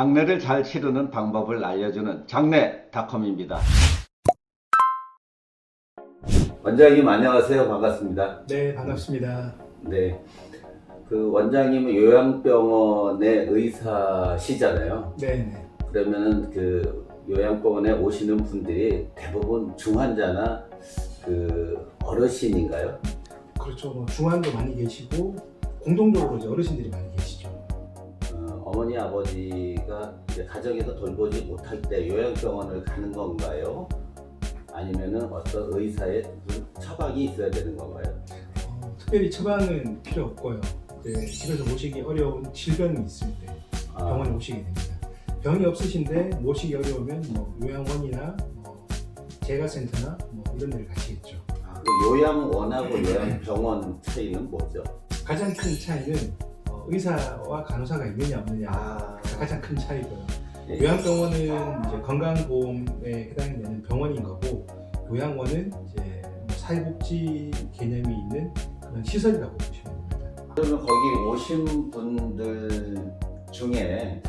장례를 잘 치르는 방법을 알려주는 장례닷컴입니다. 원장님 안녕하세요. 반갑습니다. 네, 반갑습니다. 네. 그 원장님은 요양병원의 의사시잖아요. 네, 네. 그러면은 그 요양병원에 오시는 분들이 대부분 중환자나 그 어르신인가요? 그렇죠. 뭐 중환도 많이 계시고 공동적으로 이제 어르신들이 많이 계시죠. 어, 어머니 아버지가 가정에서 돌보지 못할 때 요양병원을 가는 건가요? 아니면은 어떤 의사의 처방이 있어야 되는 건가요? 어, 특별히 처방은 필요 없고요. 이제 집에서 모시기 어려운 질병이 있을 때 아, 병원에 오시게 됩니다. 병이 없으신데 모시기 어려우면 뭐 요양원이나 뭐 재가센터나 뭐 이런 데를 가시겠죠. 아, 그 요양원하고 요양병원 차이는 뭐죠? 가장 큰 차이는 어, 의사와 간호사가 있느냐 없느냐 아, 가장 큰 차이고요. 예. 요양병원은 이제 건강보험에 해당이 되는 병원인 거고 요양원은 이제 뭐 사회복지 개념이 있는 그런 시설이라고 보시면 됩니다. 그러면 거기 오신 분들 중에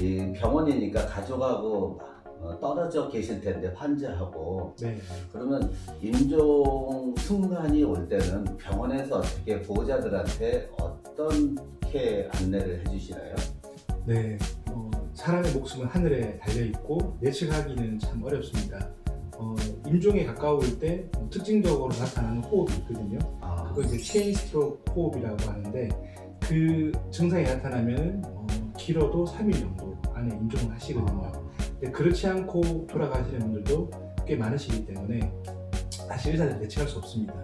이 병원이니까 가족하고 어, 떨어져 계실 텐데 환자하고 네. 그러면 임종 순간이 올 때는 병원에서 어떻게 보호자들한테 어 떻게 안내를 해주시나요? 네. 어, 사람의 목숨은 하늘에 달려 있고 예측하기는 참 어렵습니다. 어, 임종에 가까울 때뭐 특징적으로 나타나는 호흡이 있거든요. 아, 그걸 이제 체인 스트로크 호흡이라고 하는데 그 증상이 나타나면 어, 길어도 3일 정도 안에 임종을 하시거든요. 근데 그렇지 않고 돌아가시는 분들도 꽤 많으시기 때문에 사실 의사들 예측할 수 없습니다.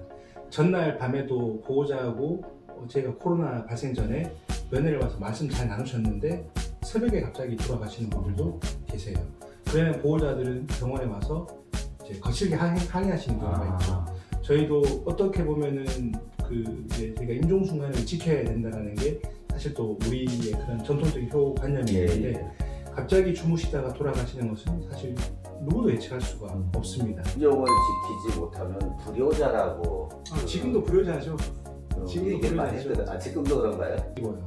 전날 밤에도 보호자하고 어, 제가 코로나 발생 전에 면회를 와서 말씀 잘 나누셨는데 새벽에 갑자기 돌아가시는 분들도 계세요. 그러면 보호자들은 병원에 와서 이제 거칠게 항의, 항의하시는 경우가 있죠. 아, 저희도 어떻게 보면은 그 이제 저희가 임종 순간을 지켜야 된다는 게 사실 또 우리의 그런 전통적인 효 관념이 예, 있는데 예. 갑자기 주무시다가 돌아가시는 것은 사실 누구도 예측할 수가 음. 없습니다. 임종을 지키지 못하면 불효자라고 그- 지금도 불효자죠. 그 지금도 얘기를 많이. 했거든. 아 지금도 그런가요? 이거요.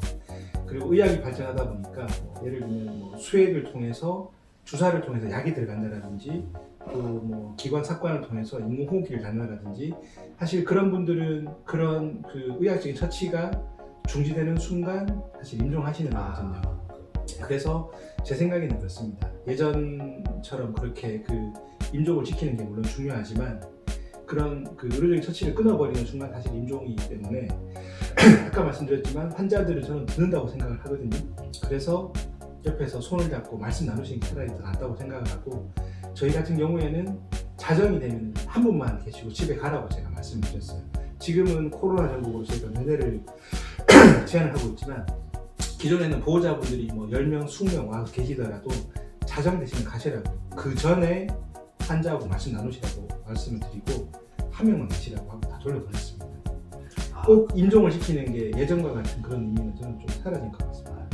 그리고 의학이 발전하다 보니까 뭐 예를 들면 뭐 수액을 통해서 주사를 통해서 약이 들어간다라든지 또 뭐 기관 삭관을 통해서 인공호흡기를 단다라든지 사실 그런 분들은 그런 그 의학적인 처치가 중지되는 순간 사실 임종하시는 거거든요. 그래서 제 생각에는 그렇습니다. 예전처럼 그렇게 그 임종을 지키는 게 물론 중요하지만 그런 그 의료적인 처치를 끊어버리는 순간 사실 임종이기 때문에 아까 말씀드렸지만 환자들을 저는 듣는다고 생각을 하거든요. 그래서 옆에서 손을 잡고 말씀 나누시는 게 차라리 더 낫다고 생각을 하고 저희 같은 경우에는 자정이 되면 한 분만 계시고 집에 가라고 제가 말씀을 드렸어요. 지금은 코로나 전국으로 저희가 면회를 제한을 하고 있지만 기존에는 보호자분들이 뭐 10명, 20명 와서 계시더라도 자정 대신에 가시라고 그 전에 환자하고 말씀 나누시라고 말씀을 드리고 한 명만 계시라고 하고 다 돌려보냈습니다. 아, 꼭 임종을 시키는 게 예전과 같은 그런 의미는 저는 좀 사라진 것 같습니다.